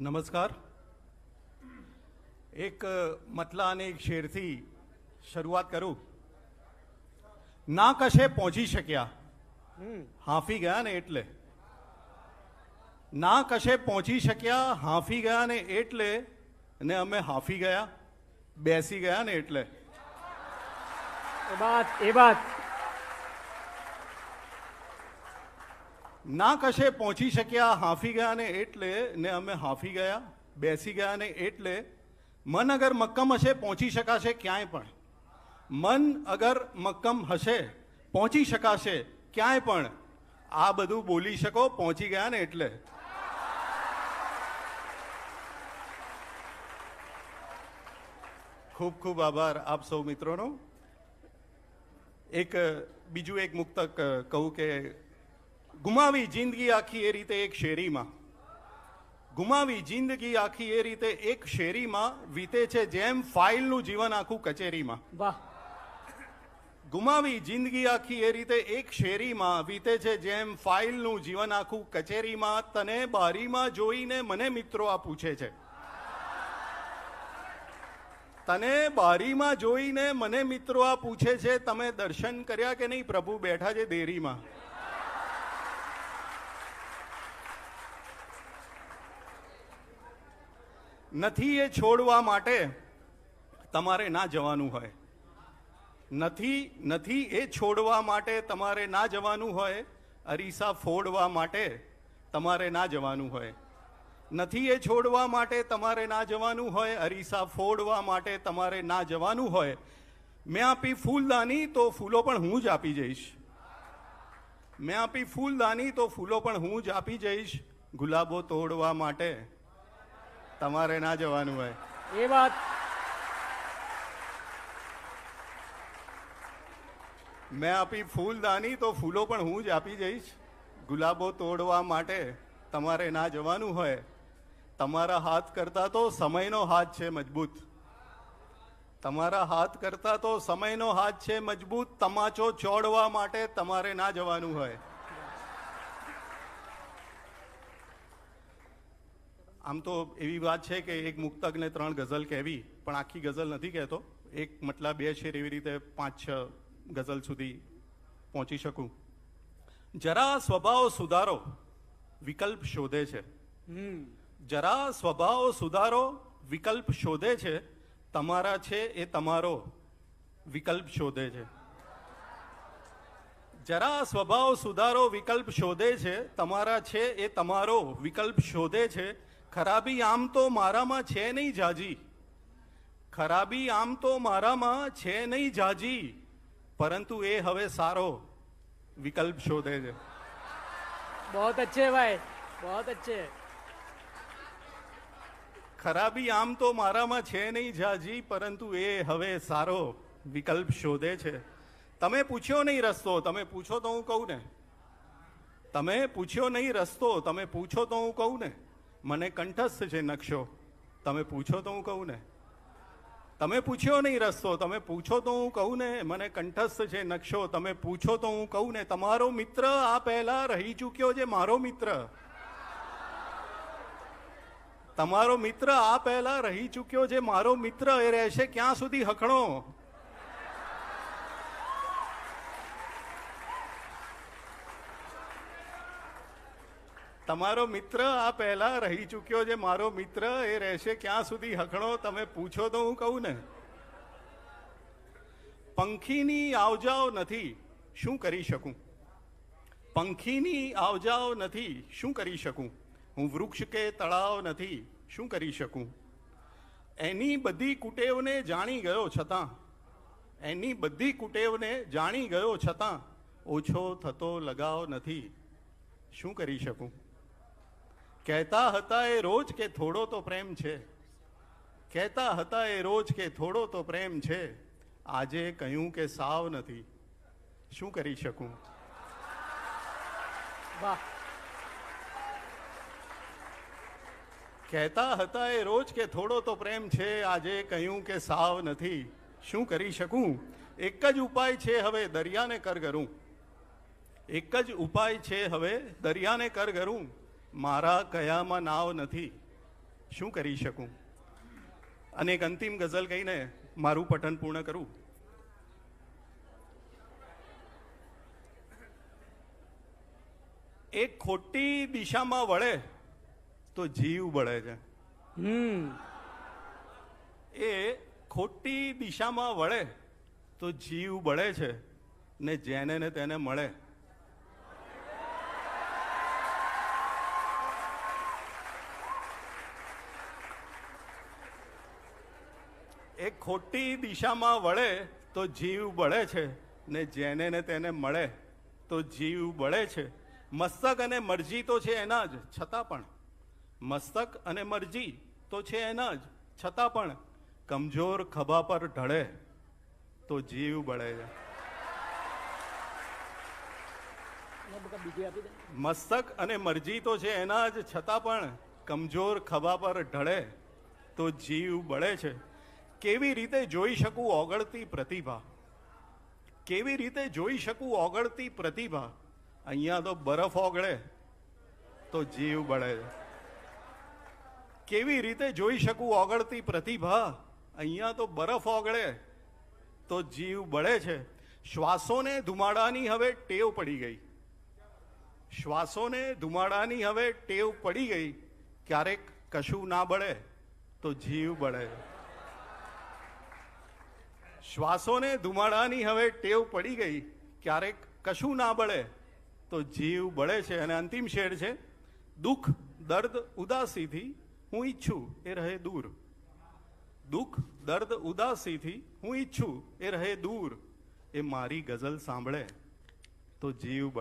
નમસ્કાર. એક મતલા અને એક શેરથી શરૂઆત કરું. ના કશે પહોંચી શક્યા. હાંફી ગયા ને એટલે. ના કશે પહોંચી શક્યા હાંફી ગયા ને એટલે ને અમે હાંફી ગયા બેસી ગયા ને એટલે. એ વાત એ બાત ના કશે પહોંચી શક્યા, હાંફી ગયા ને એટલે ને અમે હાંફી ગયા, બેસી ગયા ને એટલે મન અગર મક્કમ હશે પહોંચી શકાશે ક્યાંય પણ. મન અગર મક્કમ હશે, પહોંચી શકાશે ક્યાંય પણ. આ બધું બોલી શકો, પહોંચી ગયા ને એટલે. ખૂબ ખૂબ આભાર આપ સૌ મિત્રોનો. એક, બીજું એક મુક્તક કહું કે ગુમાવી જિંદગી આખી એ રીતે એક શેરીમાં. ગુમાવી જિંદગી આખી એ રીતે એક શેરીમાં વીતે છે જેમ ફાઇલનું જીવન આખું કચેરીમાં. વાહ. ગુમાવી જિંદગી આખી એ રીતે એક શેરીમાં વીતે છે જેમ ફાઇલનું જીવન આખું કચેરીમાં તને બારીમાં જોઈને મને મિત્રો આ પૂછે છે. તને બારીમાં જોઈને મને મિત્રો આ પૂછે છે તમે દર્શન કર્યા કે નહીં? પ્રભુ બેઠા છે દેરીમાં નથી એ છોડવા માટે તમારે ના જવાનું હોય. નથી નથી એ છોડવા માટે તમારે ના જવાનું હોય. અરીસા ફોડવા માટે તમારે ના જવાનું હોય. નથી એ છોડવા માટે તમારે ના જવાનું હોય. અરીસા ફોડવા માટે તમારે ના જવાનું હોય. મેં આપી ફૂલદાની તો ફૂલો પણ હું જ આપી જઈશ. મેં આપી ફૂલદાની તો ફૂલો પણ હું જ આપી જઈશ. ગુલાબો તોડવા માટે તમારે ના જવાનું હોય. એ વાત. મેં આપી ફૂલદાની તો ફૂલો પણ હું જ આપી જઈશ. ગુલાબો તોડવા માટે તમારે ના જવાનું હોય. તમારા હાથ કરતા તો સમયનો હાથ છે મજબૂત. તમારા હાથ કરતા તો સમયનો હાથ છે મજબૂત. તમાચો ચોડવા માટે તમારે ના જવાનું હોય. આમ તો એવી વાત છે કે એક મુક્તકને ત્રણ ગઝલ કહેવી પણ આખી ગઝલ નથી કહેતો. એક મતલબ બે શેર એવી રીતે પાંચ છ ગઝલ સુધી પહોંચી શકું. જરા સ્વભાવ સુધારો વિકલ્પ શોધે છે. જરા સ્વભાવ સુધારો વિકલ્પ શોધે છે તમારા છે એ તમારો વિકલ્પ શોધે છે. જરા સ્વભાવ સુધારો વિકલ્પ શોધે છે તમારા છે એ તમારો વિકલ્પ શોધે છે ખરાબી આમ તો મારામાં છે નહીં જાજી. ખરાબી આમ તો મારામાં છે નહીં જાજી. પરંતુ એ હવે સારો વિકલ્પ શોધે છે. બહુ અચ્છે ભાઈ બહુ અચ્છે. ખરાબી આમ તો મારામાં છે નહીં જાજી પરંતુ એ હવે સારો વિકલ્પ શોધે છે. તમે પૂછ્યો નહીં રસ્તો તમે પૂછો તો હું કહું ને. તમે પૂછ્યો નહીં રસ્તો તમે પૂછો તો હું કહું ને. મને કંઠસ્થ છે નકશો. તમે પૂછો તો હું કહું ને. તમે પૂછ્યો નહીં રસ્તો, તમે પૂછો તો હું કહું ને. મને કંઠસ્થ છે નકશો, તમે પૂછો તો હું કહું ને. તમારો મિત્ર આ પહેલા રહી ચૂક્યો છે, મારો મિત્ર. તમારો મિત્ર આ પહેલા રહી ચૂક્યો છે, મારો મિત્ર એ રહેશે ક્યાં સુધી હખણો? તમારો મિત્ર આ પહેલા રહી ચૂક્યો છે. મારો મિત્ર એ રહેશે ક્યાં સુધી? હખણો, તમે પૂછો તો હું કહું ને. પંખીની આવજાવ નથી, શું કરી શકું? પંખીની આવજાવ નથી, શું કરી શકું? હું વૃક્ષ કે તળાવ નથી, શું કરી શકું? એની બધી કુટેવને જાણી ગયો છતાં, એની બધી કુટેવને જાણી ગયો છતાં, ઓછો થતો લગાવ નથી. શું કરી શકું? કહેતા હતા એ રોજ કે થોડો તો પ્રેમ છે. કહેતા હતા એ રોજ કે થોડો તો પ્રેમ છે. આજે કહ્યું કે સાવ નથી. શું કરી શકું? વાહ. કહેતા હતા એ રોજ કે થોડો તો પ્રેમ છે આજે કહ્યું કે સાવ નથી. શું કરી શકું? એક જ ઉપાય છે હવે દરિયાને કર કરું એક જ ઉપાય છે હવે દરિયાને કર કરું મારા કયામાં નાવ નથી શું કરી શકું? અને એક અંતિમ ગઝલ કહીને મારું પઠન પૂર્ણ કરું. એક ખોટી દિશામાં વળે તો જીવ બળે છે. હમ. એ ખોટી દિશામાં વળે તો જીવ બળે છે ને જેને ને તેને મળે. એ ખોટી દિશામાં વળે તો જીવ બળે છે ને જેને ને તેને મળે તો જીવ બળે છે. મસ્તક અને મરજી તો છે એના જ, છતાં પણ. મસ્તક અને મરજી તો છે એના જ, છતાં પણ. કમજોર ખભા પર ઢળે તો જીવ બળે છે. મસ્તક અને મરજી તો છે એના જ, છતાં પણ. કમજોર ખભા પર ઢળે તો જીવ બળે છે. કેવી રીતે જોઈ શકું ઓગળતી પ્રતિભા? કેવી રીતે જોઈ શકું ઓગળતી પ્રતિભા? અહીંયા તો બરફ ઓગળે, તો જીવ બળે. કેવી રીતે જોઈ શકું ઓગળતી પ્રતિભા? અહીંયા તો બરફ ઓગળે, તો જીવ બળે છે. શ્વાસોને ધુમાડાની હવે ટેવ પડી ગઈ. શ્વાસોને ધુમાડાની હવે ટેવ પડી ગઈ. ક્યારેક કશું ના બળે, તો જીવ બળે. શ્વાસોને ધુમાડાની હવે ટેવ પડી ગઈ. ક્યારેક કશું ના બળે તો જીવ બળે છે અને અંતિમ શેર છે. દુઃખ, દર્દ, ઉદાસીથી હું ઈચ્છું એ રહે દૂર. દુઃખ, દર્દ, ઉદાસીથી હું ઈચ્છું એ રહે દૂર. એ મારી ગઝલ સાંભળે તો જીવ બળે.